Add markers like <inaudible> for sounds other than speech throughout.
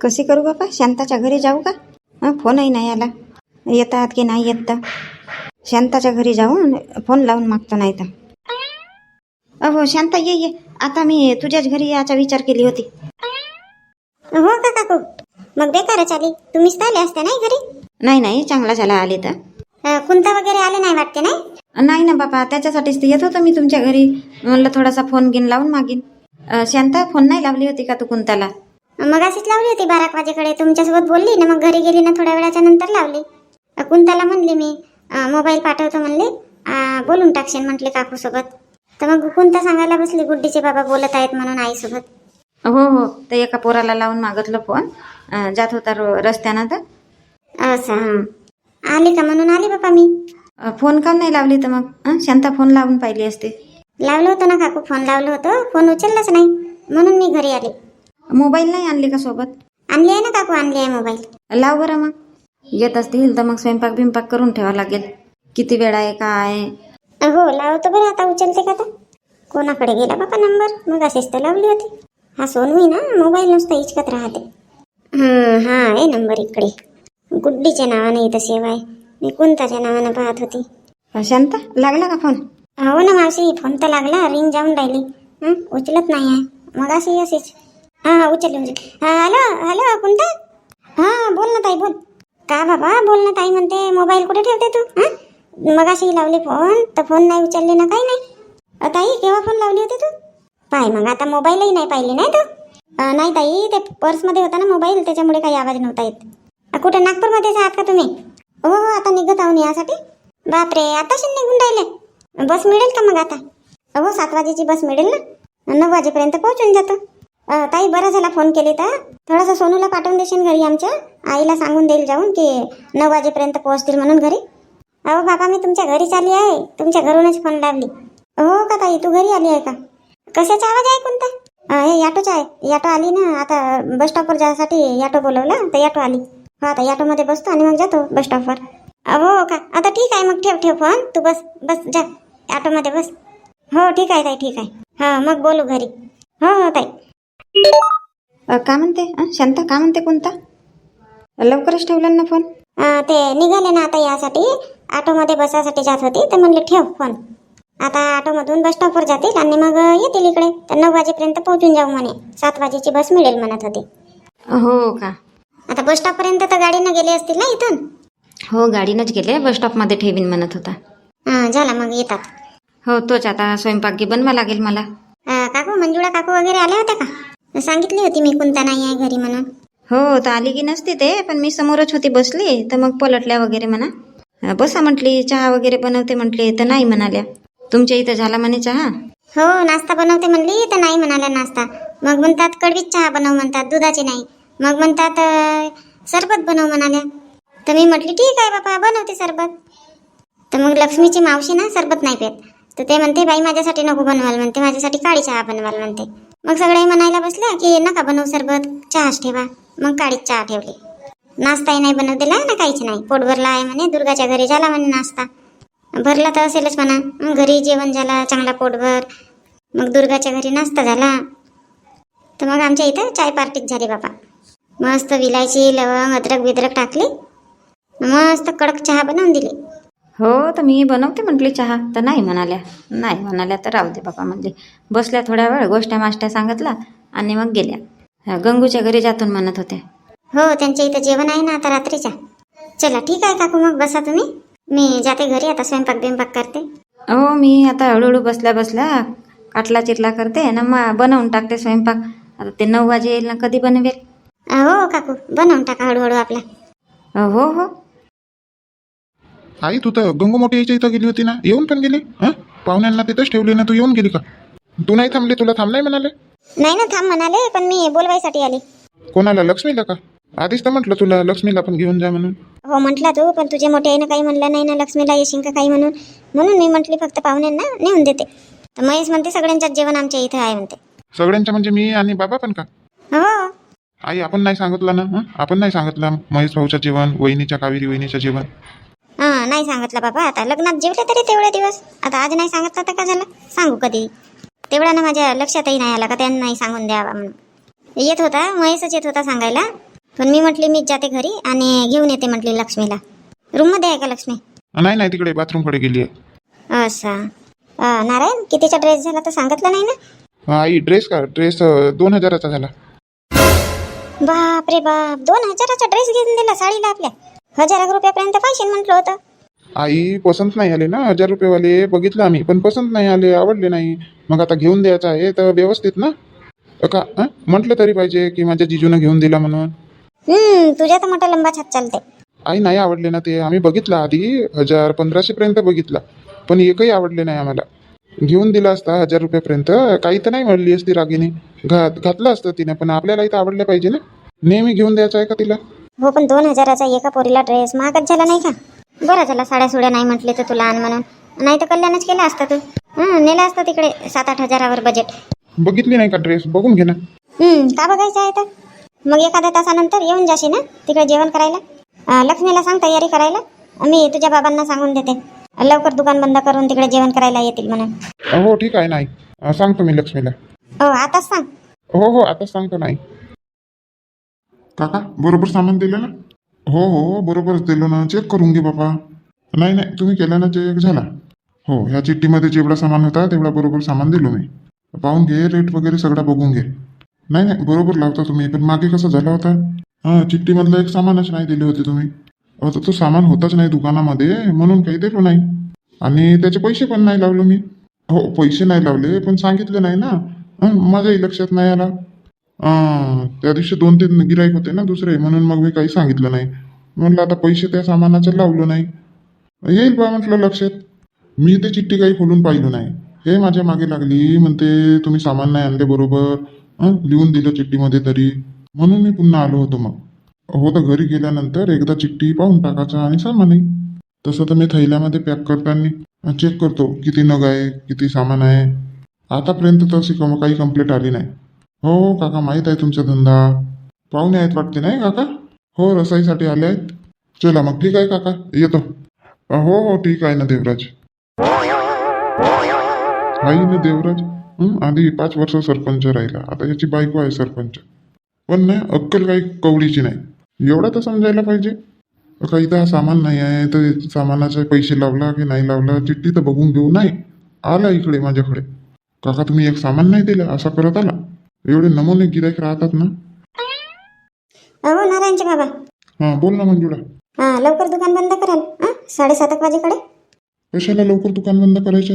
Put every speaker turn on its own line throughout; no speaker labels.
कशी करू बाबा? शांताच्या घरी जाऊ का? हं, फोनही नाही आला. येतात की नाही येत तर? शांताच्या घरी जाऊन फोन लावून मागतो नाही तर. अहो शांता ये ये. आता मी तुझ्याच घरी याचा विचार केली होती.
हो का काकू? मग बेकारच आली तुम्हीच आले असते नाही घरी?
नाही नाही. चांगला झाला आले तर.
कुंता वगैरे आले नाही वाटते नाही?
नाही ना बाबा. त्याच्यासाठीच तर येत होतं मी तुमच्या घरी. म्हणलं थोडासा फोन घेऊन लावून मागीन. शांता फोन नाही लावली होती का तू कुंताला
मग अशीच लावली होती बारा वाजेकडे. तुमच्यासोबत बोलली ना मग घरी गेली ना थोड्या वेळाच्या नंतर लावली. कुंताला म्हणली मी मोबाईल पाठवतो म्हणले. बोलून टाकशील म्हटले काकू सोबत तर मग कुंता सांगायला बसली गुड्डीचे बाबा बोलत आहेत म्हणून आईसोबत.
हो हो. तर एका पोराला लावून मागितलं फोन जात होता रस्त्यानं तर.
असं हां. आली का म्हणून? आली बाबा मी.
फोन का नाही लावली तर मग? शांता फोन लावून पाहिली असते.
लावलं होतं ना काकू फोन लावलं होतं. फोन उचललाच नाही. म्हणून मी घरी आले.
मोबाईल नाही आणली का सोबत?
आणली आहे ना काकू आणली आहे मोबाईल.
लाव बरं मग. येत असतील तर मग स्वयंपाक बिंपाक करून ठेवा लागेल. किती वेळ आहे काय
हो लावतो बरं आता उचलते का आता? कोणाकडे गेला बाबा नंबर? मग असेच तर लावली होती. हा सोनवी ना मोबाईल नुसता हिचकत राहते. हं, हा आहे नंबर इकडे. गुड्डीच्या नावाने इथं सेव आहे. मी कुंताच्या नावानं पाहत होती.
शांता लागला का फोन?
हो ना मावशी फोन तर लागला रिंग जाऊन राहिली. हं, उचलत नाही आहे. मग अशी अशीच. हां हां उचलली उचल हां हॅलो हॅलो कोणता हां बोल ना ताई बोल. का बाबा बोल ना ताई म्हणते मोबाईल कुठे ठेवते तू? हां? मग अशी लावली फोन तर फोन नाही उचलले ना काही नाही. ताई केव्हा फोन लावली होती तू? पाय मग आता मोबाईलही नाही पाहिले नाही तू? नाही ताई ते पर्समध्ये होता ना मोबाईल त्याच्यामुळे काही आवाज नव्हता येत. कुठे नागपूरमध्येच आहात का तुम्ही? हो हो आता निघत आहो यासाठी. बापरे आताशी निघून राहिले. बस मिळेल का मग आता? हो सात वाजेची बस मिळेल ना? नऊ वाजेपर्यंत पोहोचून जातो. ताई बरं झाला फोन केली तर. थोडासा सोनूला पाठवून देशील घरी आमच्या? आईला सांगून देईल जाऊन की नऊ वाजेपर्यंत पोहोचतील म्हणून घरी. अहो बाबा मी तुमच्या घरीच आली आहे. तुमच्या घरूनच फोन लावली. हो का ताई तू घरी आली आहे का? कशाचा आवाज आहे कोणता? हे याटोचा आहे. याटो आली ना आता बस स्टॉपवर जायसाठी याटो बोलवला तर याटो आली. हो आता याटोमध्ये बसतो आणि मग जातो बस स्टॉपवर. हो, हो का? आता ठीक आहे मग ठेव ठेव फोन. तू बस बस जा. ऑटोमध्ये बस. हो ठीक आहे ताई ठीक आहे. हां मग बोलू घरी. हो हो ताई.
अं, का म्हणते? अं, शांता का म्हणते कोणता लवकरच ठेवला ना फोन?
अं, ते निघाले ना आता यासाठी. ऑटोमध्ये बसासाठी जात होती तर म्हणले ठेव फोन. आता ऑटोमधून बस स्टॉपवर जातील आणि मग येतील इकडे. तर नऊ वाजेपर्यंत पोहोचून जाऊ म्हणे. सात वाजेची बस मिळेल म्हणत होते.
हो का?
आता बस स्टॉपपर्यंत तर गाडीनं गेले असतील ना इथून?
हो गाडीनंच गेले. बस स्टॉपमध्ये ठेवीन म्हणत होता.
झाला मग येतात.
हो तोच आता स्वयंपाक गी बनवा लागेल मला.
अं, काकू मंजुळा काकू वगैरे आल्या होत्या का? सांगितली होती मी कोणता नाही आहे घरी म्हणून.
हो तर आली की नसते ते पण मी समोरच होती बसली तर मग पलटल्या वगैरे म्हणा. बसा म्हटली चहा वगैरे बनवते म्हटली तर नाही म्हणाल्या. तुमच्या इथं झाला म्हणे चहा?
हो नाश्ता बनवते म्हणली तर नाही म्हणाल्या नाश्ता. मग म्हणतात कडवीच चहा बनव म्हणतात दुधाची नाही. मग म्हणतात सरबत बनव म्हणाल्या. तर मी म्हटली ठीक आहे बाबा बनवते सरबत. तर मग लक्ष्मीची मावशी ना सरबत नाही पेत. तर ते म्हणते बाई माझ्यासाठी नको बनवाल म्हणते माझ्यासाठी काळी चहा बनवाल म्हणते. मग सगळे म्हणायला बसले की नका बनवू सरबत चहाच ठेवा. मग काळीच चहा ठेवली. नाश्ताही नाही बनव दिला ना काहीच नाही. पोट भरला आहे म्हणे दुर्गाच्या घरी झाला म्हणे नाश्ता. भरला तर असेलच म्हणा. मग घरी जेवण झाला चांगला पोटभर. मग दुर्गाच्या घरी नाश्ता झाला. तर मग आमच्या इथं चाय पार्टीच झाली बाबा. मस्त विलायची लवंग अद्रक बिद्रक टाकली. मस्त कडक चहा बनवून दिली.
हो तर मी बनवते म्हटली चहा. तर नाही म्हणाल्या. नाही म्हणाल्या तर राहू दे बाबा म्हणले. बसल्या थोड्या वेळ गोष्ट्या माष्ट्या सांगितला आणि मग गेल्या. गंगूच्या घरी जातून म्हणत होते
हो त्यांच्या इथं जेवण आहे ना आता रात्रीच्या. चला ठीक आहे काकू मग बसा तुम्ही. मी जाते घरी आता स्वयंपाक बिंपाक करते.
हो मी आता हळूहळू बसल्या बसल्या काटला चिरला करते ना मग बनवून टाकते स्वयंपाक. आता ते नऊ वाजे येईल ना कधी बनवेल?
हो काकू बनवून टाका हळूहळू आपला.
हो हो.
आई तू तर गंगू मोठी यायच्या इथं गेली होती ना? येऊन पण गेली? हा? पाहुण्यांना तिथंच ठेवली ना तू येऊन गेली का? तू नाही थांबली तुला थांबलाय म्हणाले?
नाही ना थांब म्हणाले पण मी बोलवायसाठी आली.
कोणाला लक्ष्मीला का? आधीच तर म्हटलं तुला लक्ष्मीला पण घेऊन जा म्हणून.
हो म्हटला तू पण तुझे मोठे आईनं काही म्हणलं नाही ना लक्ष्मीला येशील का काही म्हणून? म्हणून मी म्हटली फक्त पाहुण्यांना नेऊन देते. तर महेश म्हणते सगळ्यांच्याच जेवण आमच्या इथं आहे म्हणते.
सगळ्यांच्या म्हणजे मी आणि बाबा पण का?
हो.
आई आपण नाही सांगितलं ना हं? आपण नाही सांगितलं महेश भाऊचं जेवण वहिनीच्या कावेरी वहिनीचं जेवण?
हा नाही सांगितलं बाबा. आता लग्नात जेवले तरी तेवढे दिवस. आता आज नाही सांगितलं तर का झालं? सांगू कधी? तेवढा ना माझ्या लक्षातही नाही आला का त्यांना नाही सांगून द्यावा म्हणून. येत होता महेशच येत होता सांगायला. पण मी म्हटली मीच जाते घरी आणि घेऊन येते म्हटली लक्ष्मीला. रूममध्ये आहे का लक्ष्मी?
नाही नाही तिकडे बाथरूमकडे गेली आहे.
असा अं, नारायण कितीचा ड्रेस झाला तर सांगितलं नाही ना?
आई ड्रेस का? ड्रेस दोन हजाराचा झाला.
बाप रे बाप दोन हजाराचा ड्रेस घेऊन दिला साडीला आपल्या. हजार रुपयापर्यंत पाहिजे म्हटलं होतं.
आई पसंत नाही आले ना हजार रुपयेवाले बघितलं आम्ही पण पसंत नाही आले आवडले नाही. मग आता घेऊन द्यायचं आहे तर व्यवस्थित ना? का? म्हटलं तरी पाहिजे की माझ्या जिजूनं घेऊन दिला म्हणून.
हम्म तुझ्या तर मोठा लंबा छात चालते
आई नाही आवडले ना ते. आम्ही बघितलं आधी हजार पंधराशे पर्यंत बघितला पण एकही आवडले नाही आम्हाला. घेऊन दिला असता हजार रुपयापर्यंत काही तर नाही म्हणली असती रागिनी घात घातलं असतं तिने पण आपल्याला इथं आवडलं पाहिजे ना? नेहमी घेऊन द्यायचं आहे का तिला?
हो पण दोन हजाराचा एका पोरीला ड्रेस महागच झाला नाही का? बरं झाला साड्या सुड्या नाही म्हटले तर तुला आण म्हणून. नाही तर कल्याणच केला असता तू. हं, नेला असता तिकडे सात आठ हजारावर बजेट
बघितली नाही का ड्रेस बघून घे ना.
का बघायचं आहे तर? मग एखाद्या तासानंतर येऊन जाशील ना तिकडे जेवण करायला? अं, लक्ष्मीला सांग तयारी करायला. मी तुझ्या बाबांना सांगून देते. लवकर दुकान बंद करून तिकडे जेवण करायला येतील म्हणून.
हो ठीक आहे नाही. अं, सांगतो मी लक्ष्मीला.
हो आताच सांग.
हो हो आता सांगतो नाही. काका बरोबर सामान दिलं ना? हो हो, हो बरोबरच दिलं ना. चेक करून घे बाबा. नाही नाही तुम्ही केला ना चेक झाला. हो ह्या चिठ्ठीमध्ये जेवढा सामान होता तेवढा बरोबर सामान दिलो मी. पाहून घे रेट वगैरे सगळा बघून घे. नाही नाही बरोबर लावता तुम्ही. पण मागे कसं झाला होता? हां चिठ्ठीमधलं एक सामानच नाही दिले होते तुम्ही. आता तर तो सामान होताच नाही दुकानामध्ये म्हणून काही दिलो नाही. आणि त्याचे पैसे पण नाही लावलो मी. हो पैसे नाही लावले पण सांगितले नाही ना. माझ्याही लक्षात नाही आला. त्या दिवशी दोन तीन गिराईक होते ना दुसरे म्हणून मग मी काही सांगितलं नाही. म्हणलं आता पैसे त्या सामानाचं लावलं नाही. येईल बा म्हटलं लक्षात. मी ते चिठ्ठी काही खोलून पाहिलं नाही. हे माझ्या मागे लागली म्हणते तुम्ही सामान नाही आणले बरोबर. लिहून दिलं चिठ्ठीमध्ये तरी. म्हणून मी पुन्हा आलो होतो मग. हो तर घरी गेल्यानंतर एकदा चिठ्ठी पाहून टाकायचं आणि सामानही तसं तर मी थैल्यामध्ये पॅक करताना चेक करतो किती नग आहे किती सामान आहे. आतापर्यंत तशी कम काही कंप्लेंट आली नाही. हो काका माहीत आहे तुमचा धंदा. पाहुणे आहेत वाटते नाही काका? हो रसाईसाठी आले आहेत. चला मग ठीक आहे काका येतो. हो हो ठीक आहे ना देवराज. आहे ना देवराज. आधी पाच वर्ष सरपंच राहिला आता याची बायको आहे सरपंच. पण नाही अक्कल काही कवडीची नाही. एवढा तर समजायला पाहिजे. काही तर सामान नाही आहे तर सामानाचे पैसे लावला की नाही लावला चिठ्ठी तर बघून घेऊ. नाही आला इकडे माझ्याकडे. काका तुम्ही एक सामान नाही दिलं असा करत आला. एवढे नमुने गिराईक राहतात ना?
अहो नारायणचे बाबा.
हां बोल ना मंजुळा.
हां लवकर दुकान बंद कराल. हां साडेसात एक वाजेकडे.
कशाला लवकर दुकान बंद करायचं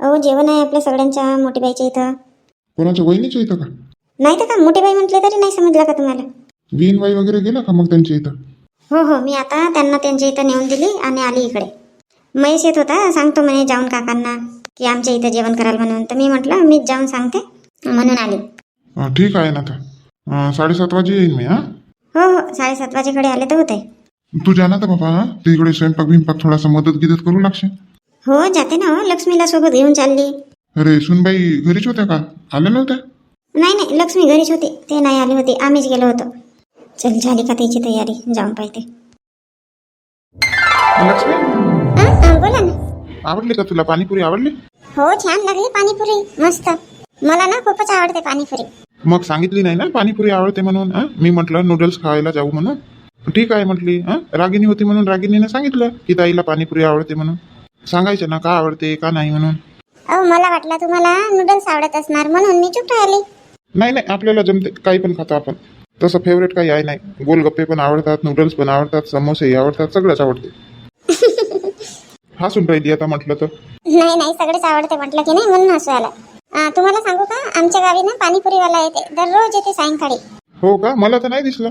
अहो जेवण आहे आपल्या सगळ्यांच्या मोठीबाईच्या इथं.
कोणाच्या वहिनीच्या इथं का?
नाही तर का मोठीबाई म्हटले तरी नाही समजलं का तुम्हाला?
विनबाई वगैरे गेला का मग त्यांच्या इथं?
हो हो मी आता त्यांना त्यांच्या इथं नेऊन दिली आणि आली इकडे. महेश येत होता सांगतो म्हणे जाऊन काकांना की आमच्या इथं जेवण कराल म्हणून. तर मी म्हटलं मीच जाऊन सांगते. म्हणून आली.
ठीक आहे ना तर. अं, साडेसात वाजे येईन मी हां?
हो हो साडेसात वाजेकडे आले तर होते
तू जाना तर बाबा हां? तिकडे स्वयंपाक बिंपाक थोडासा मदत गिदत करू लागशील.
हो जाते ना हो लक्ष्मीला सोबत घेऊन चालली.
अरे सुनबाई घरीच होत्या का? आल्या नव्हत्या?
नाही नाही लक्ष्मी घरीच होती. ते नाही आली होती आम्हीच गेलो होतो. चल झाली का त्याची तयारी? जाऊन पाहिजे
लक्ष्मी?
हां हां बोला ना.
आवडली का तुला पाणीपुरी? आवडली?
हो छान लागली पाणीपुरी मस्त. मला ना खूपच आवडते पाणीपुरी.
मग सांगितली नाही ना पाणीपुरी आवडते म्हणून हं? मी म्हटलं नूडल्स खायला जाऊ म्हणून. ठीक आहे म्हटली हं? रागिनी होती म्हणून रागिनीने सांगितलं की ताईला पाणीपुरी आवडते म्हणून. सांगायचं ना का आवडते का नाही म्हणून?
अहो मला वाटलं तुम्हाला नूडल्स आवडत असणार म्हणून मी चुप राहिली.
नाही नाही आपल्याला जमते काही पण खातो आपण. तसं फेवरेट काही आहे नाही. गोलगप्पे पण आवडतात नूडल्स पण आवडतात समोसेही आवडतात सगळंच आवडते. <laughs> हसून राहिली आता म्हटलं तर?
नाही नाही सगळेच आवडते म्हटलं की नाही म्हणून हसू आला. तुम्हाला सांगू का? आमच्या गावी ना पाणीपुरीवाला येते. दररोज येते सायंकाळी.
हो का? मला तर नाही दिसलं.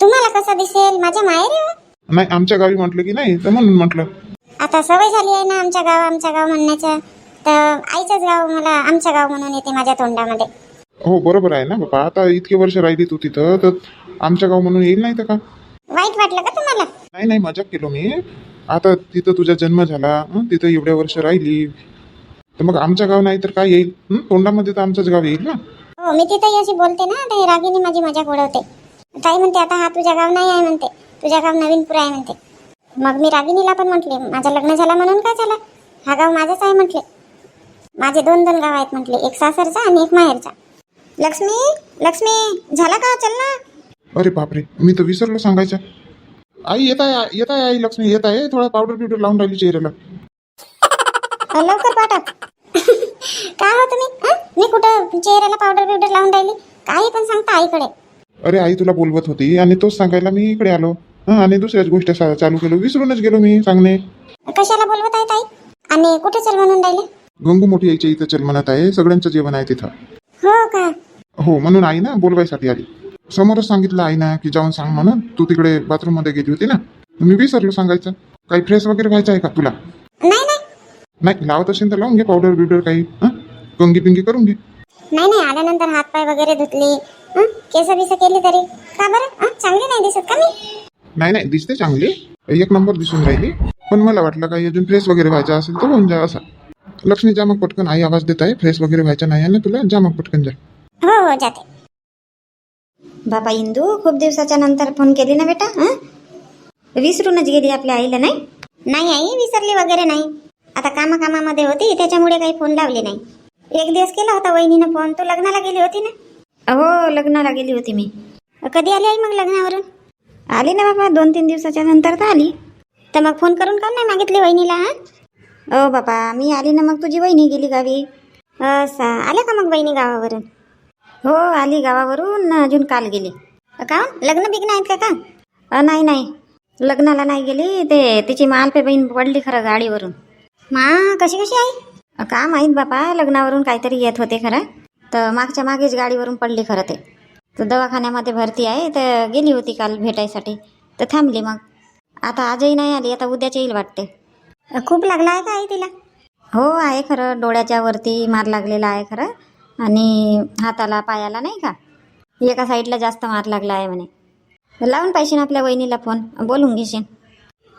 तुम्हाला कसं दिसेल? माझ्या माहेरी हो.
नाही आमच्या गावी म्हटलं की नाही तर म्हणून म्हटलं.
आता सवय झाली आहे ना आमच्या गाव आमच्या गाव म्हणण्याचं. तर आईचंच गाव मला आमचं गाव म्हणून येते माझ्या तोंडामध्ये.
हो बरोबर आहे ना बाबा. आता इतके वर्ष राहिली तू तिथं तर आमच्या गाव म्हणून येईल नाही तर का?
वाईट वाटलं का तुम्हाला?
नाही नाही मजाक केलो मी. आता तिथं तुझा जन्म झाला हं, तिथं एवढ्या वर्ष राहिली. तर मग आमचं गाव नाही तर काय येईल? हं? तोंडामध्ये तर आमचंच गाव येईल ना?
हो मी तिथंही अशी बोलते ना ते रागिनी माझी मजाक उडवते. ताई म्हणते आता हा तुझ्या गाव नाही आहे म्हणते. तुझ्या गाव नवीनपूर आहे म्हणते. मग मी रागिनीला पण म्हटले माझं लग्न झालं म्हणून काय झालं? हा गाव माझाच आहे म्हटले. माझे दोन दोन गाव आहेत म्हटले. एक सासरचा आणि एक माहेरचा. लक्ष्मी लक्ष्मी झाला का? चल ना.
अरे बापरे मी तर विसरलो सांगायचं आई येत आहे येत आहे आई लक्ष्मी येत आहे. थोडा पावडर बिवडर लावून राहिली चेहऱ्याला.
लवकर पाठव. काय हो तुम्ही? हं? मी कुठं चेहऱ्याला पावडर बिवडर लावून राहिली? काही पण सांगता आईकडे.
अरे आई तुला बोलवत होती आणि तोच सांगायला मी इकडे आलो. हं, आणि दुसऱ्याच गोष्ट सा- चालू केलो. विसरूनच गेलो मी सांगणे.
कशाला बोलवत आहे ताई? आणि कुठे चल म्हणून राहिले?
गंगू मोठी आईच्या इथं चल म्हणत आहे. सगळ्यांचं जेवण आहे तिथं.
हो का?
हो म्हणून आई ना बोलवायसाठी आली. समोरच सांगितलं आई ना की जाऊन सांग म्हणून. तू तिकडे बाथरूममध्ये गेली होती ना. मी विसरलो सांगायचं. काही फ्रेश वगैरे व्हायचं आहे का तुला? नाही लावत असेल तर लावून घे पावडर बिवडर काही. हं? कंगी पिंगी करून घे.
नाही नाही आल्यानंतर हातपाय वगैरे धुतले. हं? केस बिस केली तरी. का बरं? हं? चांगली नाही दिसत का मी?
नाही नाही दिसते चांगली. एक नंबर दिसून राहिली. पण मला वाटलं काही अजून फ्रेश वगैरे व्हायचं असेल तर होऊन जा असं. लक्ष्मी जा मग पटकन. आई आवाज देत आहे. फ्रेश वगैरे व्हायचं नाही आहे ना तुला? जा मग पटकन जा.
हो हो जाते.
बापा इंदू खूप दिवसाच्या नंतर फोन केली ना बेटा हं? विसरूनच गेली आपल्या आईला नाही?
नाही आई विसरली वगैरे नाही. आता कामा कामामध्ये होती त्याच्यामुळे काही फोन लावले नाही. एक दिवस केला होता वहिनीनं फोन तू लग्नाला गेली होती ना?
हो लग्नाला गेली होती मी.
कधी आली आई मग लग्नावरून?
आली ना बाबा दोन तीन दिवसाच्या नंतर तर आली.
तर मग फोन करून का नाही मागितली वहिनीला हा?
अहो बापा मी आली ना मग तुझी वहिनी गेली गावी.
असं आल्या का मग बहिणी गावावरून?
हो आली गावावरून अजून काल गेली.
का लग्न बिग्न आहेत का का?
अ, नाही नाही. लग्नाला नाही गेली ते तिची मालपे बहीण पडली खरं गाडीवरून.
मा कशी कशी आई?
का माहीत बापा लग्नावरून काहीतरी येत होते खरं. तर मागच्या मागेच गाडीवरून पडली खरं ते. तर दवाखान्यामध्ये भरती आहे तर गेली होती काल भेटायसाठी. तर थांबली मग. आता आजही नाही आली आता उद्याच येईल वाटते.
खूप लागला आहे का आई तिला?
हो आहे खरं. डोळ्याच्या वरती मार लागलेला आहे खरं. आणि हाताला पायाला नाही का? एका साईडला जास्त मार लागला आहे म्हणे. लावून पाहिजे आपल्या वहिनीला फोन. बोलून घेशील.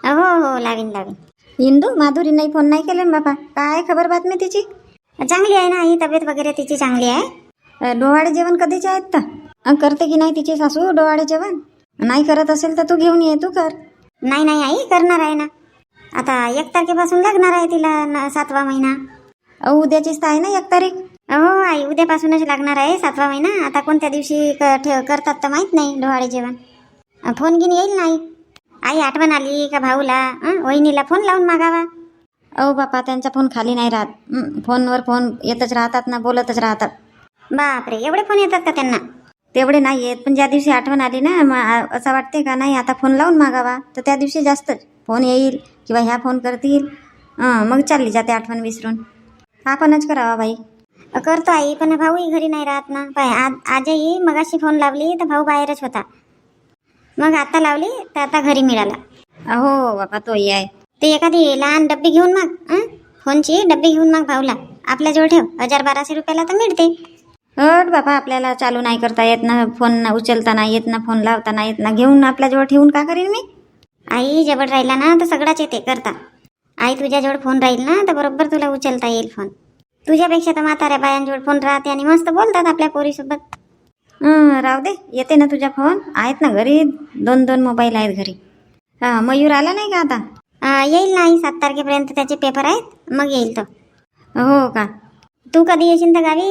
हो हो लावीन लावीन
इंदू माधुरी नाही फोन नाही केले ना बाबा काय खबर बातमी तिची?
चांगली आहे ना आई तब्येत वगैरे तिची चांगली आहे?
अ, डोहाळे जेवण कधीचे आहेत तर? करते की नाही तिची सासू डोहाळे जेवण? नाही करत असेल तर तू घेऊन ये तू कर.
नाही नाही आई करणार आहे ना. आता एक तारखेपासून लागणार आहे तिला सातवा महिना.
अ, उद्याचीच तर आहे ना एक तारीख?
हो आई उद्यापासूनच लागणार आहे सातवा महिना. आता कोणत्या दिवशी ठेव करतात तर माहीत नाही डोहाळे जेवण. फोन घेऊन येईल नाही आई आठवण आली का भाऊला? वहिनीला फोन लावून मागावा.
अहो बापा त्यांचा फोन खाली नाही राहत. फोनवर फोन येतच राहतात ना बोलतच राहतात.
बापरे एवढे फोन येतात का त्यांना?
तेवढे नाही येत पण ज्या दिवशी आठवण आली ना मग असं वाटते का नाही आता फोन लावून मागावा. तर त्या दिवशी जास्तच. फोन येईल किंवा ह्या फोन करतील. मग चालली जाते आठवण विसरून. आपणच करावा बाई.
करतो आई पण भाऊही घरी नाही राहत ना. पाय आज आजही मगाशी फोन लावली तर भाऊ बाहेरच होता. मग आता लावली तर आता घरी मिळाला.
हो बापा तोही आहे.
ते एखादी लहान डब्बी घेऊन माग? फोनची डब्बी घेऊन माग भाऊला. आपल्याजवळ ठेव हजार बाराशे रुपयाला तर मिळते.
हट बापा आपल्याला चालू नाही करता येत ना फोन उचलता नाही येत ना फोन लावता नाही येत ना घेऊन आपल्याजवळ ठेवून का करीन मी?
आई जवळ राहिला ना तर सगळाच येते करता. आई तुझ्याजवळ फोन राहील ना तर बरोबर तुला उचलता येईल फोन. तुझ्यापेक्षा तर म्हाताऱ्या बायांजवळ फोन राहते आणि मस्त बोलतात आपल्या पोरीसोबत.
राहू दे. येते ना तुझ्या फोन आहेत ना घरी. दोन दोन मोबाईल आहेत घरी. हा मयूर आला नाही का आता?
येईल ना आई. सात तारखेपर्यंत त्याचे पेपर आहेत. मग येईल तो.
हो का?
तू कधी येशील तर गावी?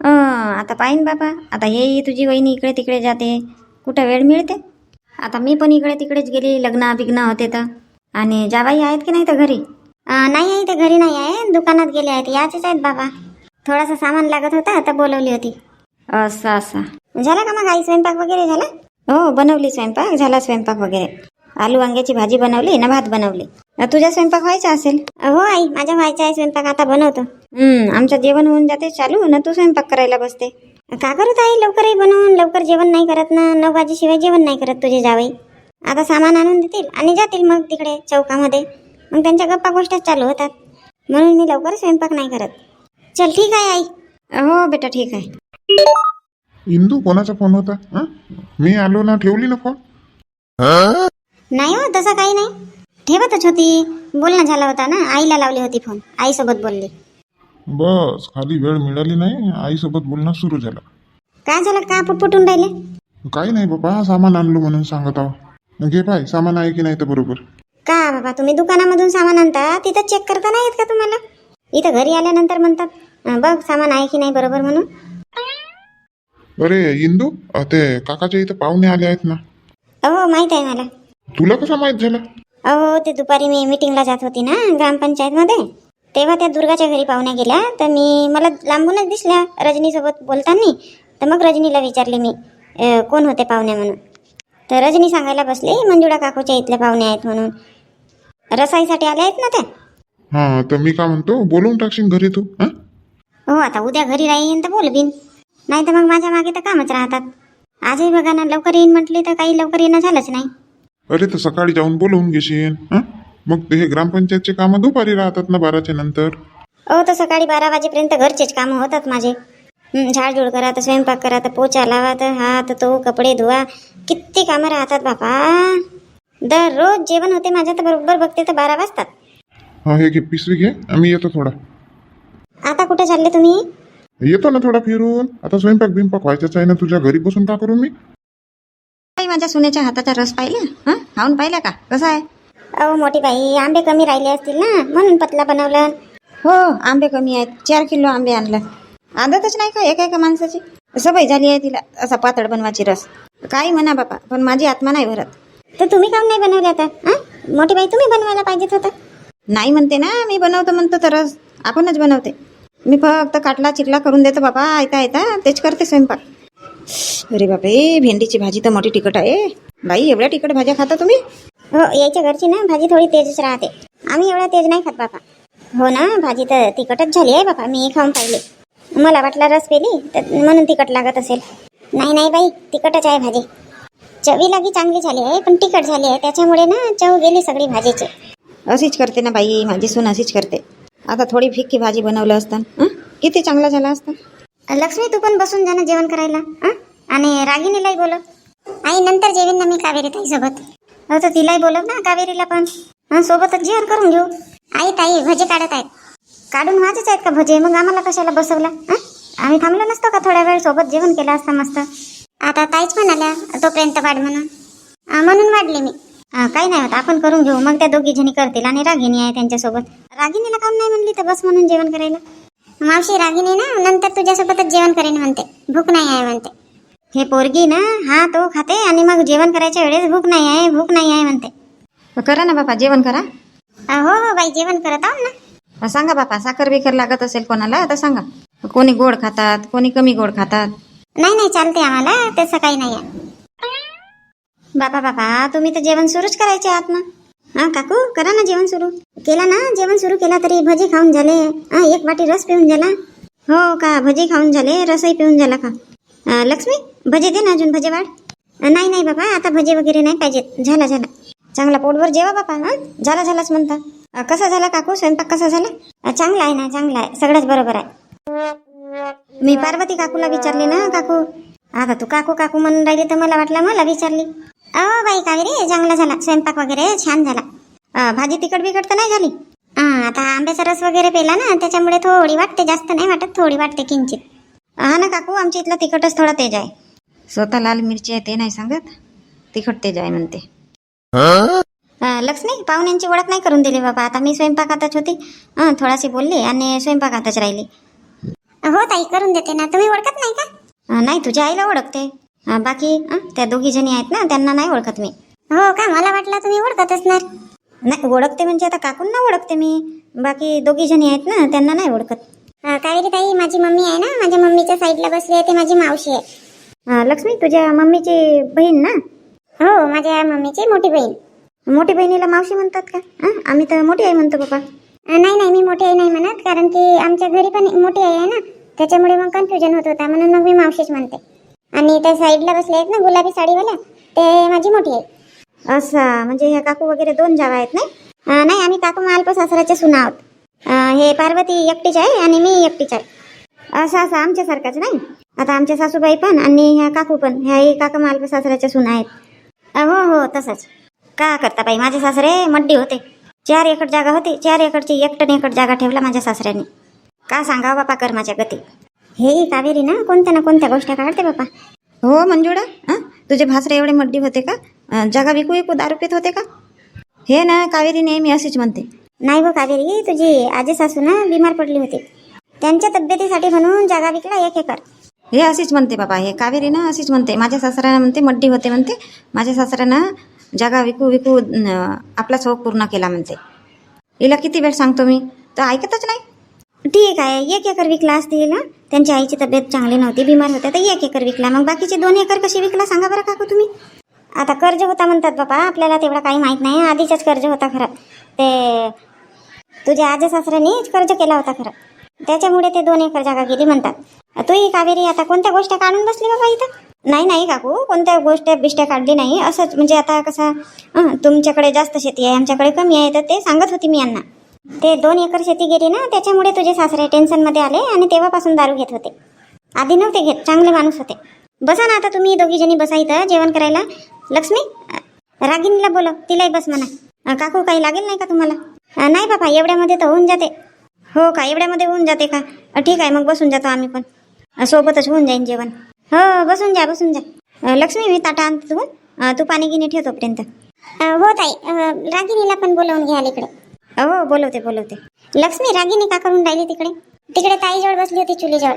अं,
आता पाहिन बाबा आता हे तुझी वहिनी इकडे तिकडे जाते. कुठं वेळ मिळते? आता मी पण इकडे तिकडेच गेली. लग्न बिग्न होते तर. आणि जावाई आहेत की नाही तर घरी?
अं, नाही आई ते घरी नाही आहे. दुकानात गेले आहेत. याचेच आहेत बाबा. थोडासा सामान लागत होता तर बोलवली होती.
असं असं.
झाला का मग आई स्वयंपाक वगैरे झाला?
हो बनवली स्वयंपाक. झाला स्वयंपाक वगैरे. आलू वांग्याची भाजी बनवली ना भात बनवली. तुझा स्वयंपाक व्हायचा असेल?
हो आई माझ्या व्हायचा आहे स्वयंपाक आता बनवतो.
हं, आमचं जेवण होऊन जाते चालू ना तू स्वयंपाक करायला बसते.
का करत आई लवकरही बनवून लवकर जेवण नाही करत ना. नऊ वाजेशिवाय जेवण नाही करत तुझे जावई. आता सामान आणून देतील आणि जातील मग तिकडे चौकामध्ये. मग त्यांच्या गप्पा गोष्टी चालू होतात. म्हणून मी लवकर स्वयंपाक नाही करत. चल ठीक आहे आई.
हो बेटा ठीक आहे.
इंदू कोणाचा फोन होता? हं? मी आलो ना ठेवली ना फोन
नाही हो तसं काही नाही. ठेवतच होती. बोलणं झालं होता ना आईला लावली होती फोन आईसोबत बोलली.
बस खाली वेळ मिळाली नाही आईसोबत बोलणं सुरू झालं.
काय झालं? का पुटपुटून राहिले?
काही नाही बाबा सामान आणलो म्हणून सांगत आहो. घे पाय सामान आहे की नाही तर बरोबर.
का बाबा तुम्ही दुकानामधून सामान आणता? तिथं चेक करता नाही येत का तुम्हाला? इथं घरी आल्यानंतर म्हणतात "अं, बघ सामान आहे की नाही बरोबर म्हणून.
अरे इंदू अ, ते काकाच्या इथं पाहुणे आले आहेत ना.
अहो माहीत आहे मला.
तुला कसा माहीत झालं?
अहो ते दुपारी मी मीटिंगला जात होती ना ग्रामपंचायतमध्ये. तेव्हा त्या दुर्गाच्या घरी पाहुण्या गेल्या तर मी मला लांबूनच दिसल्या रजनीसोबत बोलताना. तर मग रजनीला विचारले मी अ, कोण होते पाहुणे म्हणून? तर रजनी सांगायला बसली मंजुळा काकूच्या इथल्या पाहुणे आहेत म्हणून. रसाईसाठी आल्या आहेत ना त्या?
हा तर मी का म्हणतो बोलवून टाकशील घरी तू हा?
हो आता उद्या घरी राहीन तर बोलवीन. नाही तर मग माझ्या मागे तर कामच राहतात. आजही बघा ना लवकर येईन म्हटली तर काही लवकर येणं झालंच नाही.
अरे तर सकाळी जाऊन बोलवून घेशील हा? मग ते हे ग्रामपंचायतचे कामं दुपारी राहतात ना बाराच्या नंतर?
हो तर सकाळी बारा वाजेपर्यंत घरचेच कामं होतात माझे. हं, झाडझूड करा तर स्वयंपाक करा तर पोचा लावा तर हात तो कपडे धुवा. किती कामं राहतात बापा. दररोज जेवण होते माझ्या तर बरोबर बघते तर बारा वाजतात.
हा हे घे पिशवी घे आम्ही येतो थोडा.
आता कुठे चालले तुम्ही?
येतो ना थोडा फिरून. आता स्वयंपाक बिंपाक व्हायचाच आहे ना. तुझ्या घरी बसून का करू मी?
बाई माझ्या सुनेच्या हाताचा रस पाहिला? हां? खाऊन पाहिला का? कसा आहे?
अहो मोठी बाई आंबे कमी राहिले असतील ना? म्हणून पतला बनवलं.
हो आंबे कमी आहेत. चार किलो आंबे आणलं. आदतच नाही का एका एका माणसाची? सवय झाली आहे तिला असा पातळ बनवायची रस. काही म्हणा बापा पण माझी आत्मा नाही भरत.
तर तुम्ही काऊन नाही बनवले आता? हं? मोठी बाई तुम्ही बनवायला पाहिजेत होतं.
नाही म्हणते ना मी बनवतो म्हणतो तर रस. आपणच बनवते. मी फक्त काटला चिरला करून देतो बाबा. ऐता ऐता तेच करते स्वयंपाक. अरे बापे भेंडीची भाजी तर मोठी तिखट आहे. बाई एवढ्या तिखट भाज्या खाता तुम्ही?
हो याच्या घरची ना भाजी थोडी तेजच राहते. आम्ही एवढा तेज नाही खात बापा. हो ना भाजी तर तिखटच झाली आहे बापा. मी खाऊन पाहिले. मला वाटला रस पेली तर म्हणून तिखट लागत असेल. नाही नाही बाई तिखटच आहे भाजी. चवी लागी चांगली झाली आहे पण तिखट झाली आहे. त्याच्यामुळे ना चव गेली सगळी भाजीची.
अशीच करते ना बाई माझी सून अशीच करते. आता थोडी फिक्की भाजी बनवलं असतं. किती चांगलं झालं असतं?
लक्ष्मी तू पण बसून जा ना जेवण करायला. हं? आणि रागिणीलाही बोलव. आई नंतर जेवीन ना मी कावेरी ताई सोबत हो तर तिलाही बोलव ना कावेरीला पण. सोबतच जेवण करून घेऊ. आई ताई भजे काढत आहेत. काढून माझेच आहेत का भजे? मग आम्हाला कशाला बसवला? आम्ही थांबलो नसतो का थोड्या वेळ? सोबत जेवण केलं असतं मस्त. आता ताईच म्हणाल्या तोपर्यंत वाढ म्हणून. म्हणून वाढले मी. काही नाही होत. आपण करून घेऊ. मग त्या दोघी जणी करतील आणि रागिनी आहे त्यांच्यासोबत. रागिनीला काऊन नाही म्हणली तर बस म्हणून जेवण करायला. मावशी रागिनी ना? नंतर तुझ्यासोबतच जेवण करेन म्हणते. भूक नाही आहे म्हणते. हे पोरगी ना? हा तो खाते आणि मग जेवण करायच्या वेळेस भूक नाही आहे भूक नाही आहे म्हणते.
करा ना बापा जेवण करा.
हो हो बाई जेवण करत आहो ना.
सांगा बापा साखर बिकर लागत असेल कोणाला तर सांगा. कोणी गोड खातात कोणी कमी गोड खातात.
नाही नाही चालते आम्हाला. तसं काही नाही आहे. बापा बापा तुम्ही तर जेवण सुरूच करायचे आहात ना हा काकू करा ना जेवण सुरू. केला ना? जेवण सुरू केला तरी भजी खाऊन झाले. हा एक वाटी रस पिऊन झाला. हो का? भजी खाऊन झाले रसही पिऊन झाला का? लक्ष्मी भजी दे ना अजून भजे वाढ. नाही नाही बाबा आता भजे वगैरे नाही पाहिजेत. झाला झाला. चांगला पोटभर जेवा बापा हा? झाला झालाच म्हणता. कसा झाला काकू? स्वयंपाक कसा झाला? चांगला आहे ना चांगला आहे. सगळंच बरोबर आहे. मी पार्वती काकूला विचारले ना काकू. आता तू काकू काकू म्हणून राहिली तर मला वाटलं मला विचारली. अहो बाई कावेरी चांगला झाला. स्वयंपाक वगैरे छान झाला. भाजी तिखट बिकट तर नाही झाली? हां आता आंब्याचा रस वगैरे पेला ना त्याच्यामुळे थोडी वाटते जास्त नाही वाटत थोडी वाटते किंचित. हा ना काकू आमच्या इथलं तिखटच थोडा तेज आहे.
स्वतः लाल मिरची आहे ते नाही सांगत. तिखट तेज आहे म्हणते.
अं, लक्ष्मी पाहुण्यांची ओळख नाही करून दिली बाबा. आता मी स्वयंपाकातच होती. थोडाशी बोलली आणि स्वयंपाकातच राहिली. हो ताई करून देते ना. तुम्ही ओळखत नाही का? अं, नाही तुझ्या आईला ओळखते. अं, बाकी अं, त्या दोघी जणी आहेत ना त्यांना नाही ओळखत मी. हो का? मला वाटलं तुम्ही ओळखत असणार. नाही ओळखते म्हणजे आता काकूंना ओळखते मी. बाकी दोघी जणी आहेत ना त्यांना नाही ओळखत. कावेरी ताई माझी मम्मी आहे ना? माझ्या मम्मीच्या साईडला बसली आहे ते माझी मावशी आहे. अं, लक्ष्मी तुझ्या मम्मीची बहीण ना? हो माझ्या मम्मीची मोठी बहीण. मोठी बहिणीला मावशी म्हणतात का? आम्ही तर मोठी आई म्हणतो बाबा नाही नाही मी मोठी आई नाही म्हणत कारण की आमच्या घरी पण मोठी आई आहे ना? त्याच्यामुळे मग कन्फ्युजन होत होता म्हणून मग मी मावशीच म्हणते. आणि त्या साईडला बसले आहेत ना गुलाबी साडीवाल्या ते माझी मोठी आई
असा म्हणजे ह्या काकू वगैरे दोन जावा आहेत नाही?
नाही आम्ही काकू मालप सासऱ्याचे सुना आहोत. हे पार्वती एकटीच आहे आणि मी एकटीच आहे.
असं असं आमच्यासारखाच नाही. आता आमच्या सासूबाई पण आणि ह्या काकू पण ह्याही काका मालप सासऱ्याच्या सुना आहेत.
हो हो तसंच.
का करता बाई माझे सासरे मड्डी होते. चार एकर जागा होती चार एकरची एक टन एकर जागा ठेवला माझ्या सासऱ्याने. का सांगावं बापा कर्माच्या गती.
हे कावेरी ना कोणत्या ना कोणत्या गोष्टी काढते बापा.
हो मंजुळा हं? तुझे भासरे एवढे मड्डी होते का? जागा विकू विकू दारू पित होते का? हे ना कावेरी नेहमी अशीच म्हणते.
नाही गो कावेरी तुझी आजी सासू ना बिमार पडली होती. त्यांच्या तब्येतीसाठी म्हणून जागा विकला एक एकर.
हे अशीच म्हणते बाबा हे कावेरी ना अशीच म्हणते. माझ्या सासऱ्यानं म्हणते मड्डी होते म्हणते. माझ्या सासऱ्यानं जागा विकू विकू आपला शौक पूर्ण केला म्हणते. हिला किती वेळ सांगतो मी? तर ऐकतच नाही.
ठीक आहे. एक एकर विकला असतील ना त्यांच्या आईची तब्येत चांगली नव्हती बिमार होत्या तर एक एकर विकला. मग बाकीचे दोन एकर कसे विकला सांगा बरं काकू तुम्ही. आता कर्ज होता म्हणतात बाबा आपल्याला तेवढा काही माहीत नाही. आधीचाच कर्ज होता खरं. ते तुझ्या आजी सासऱ्यानेच कर्ज केला होता खरं. त्याच्यामुळे ते दोन एकर जागा गेली म्हणतात. तू ही कावेरी आता कोणत्या गोष्टी काढून बसली बाबा इथं? नाही नाही काकू कोणत्या गोष्ट बिष्ट्या काढली नाही. असंच म्हणजे आता कसं तुमच्याकडे जास्त शेती आहे आमच्याकडे कमी आहे तर ते सांगत होती मी यांना. ते दोन एकर शेती गेली ना त्याच्यामुळे तुझे सासरे टेन्शनमध्ये आले आणि तेव्हापासून दारू घेत होते. आधी नव्हते घेत चांगले माणूस होते. बसा ना आता तुम्ही दोघी जणी बसा इथं जेवण करायला. लक्ष्मी रागिणीला रागिनीला बोलव तिलाही बस म्हणा. काकू काही लागेल नाही का तुम्हाला? नाही बाबा एवढ्यामध्ये तर होऊन जाते. हो का एवढ्यामध्ये होऊन जाते का? ठीक आहे मग बसून जातो आम्ही पण. सोबतच होऊन जाईन जेवण. हो बसून जा बसून जा. लक्ष्मी मी ताटा आणते तू. तू पाणी गिनी ठेवतोपर्यंत हो ताई रागिनीला पण बोलावून घ्याल इकडे. हो बोलवते बोलवते. लक्ष्मी रागिनी का करून राहिली तिकडे. तिकडे ताईजवळ बसली होती चुलीजवळ.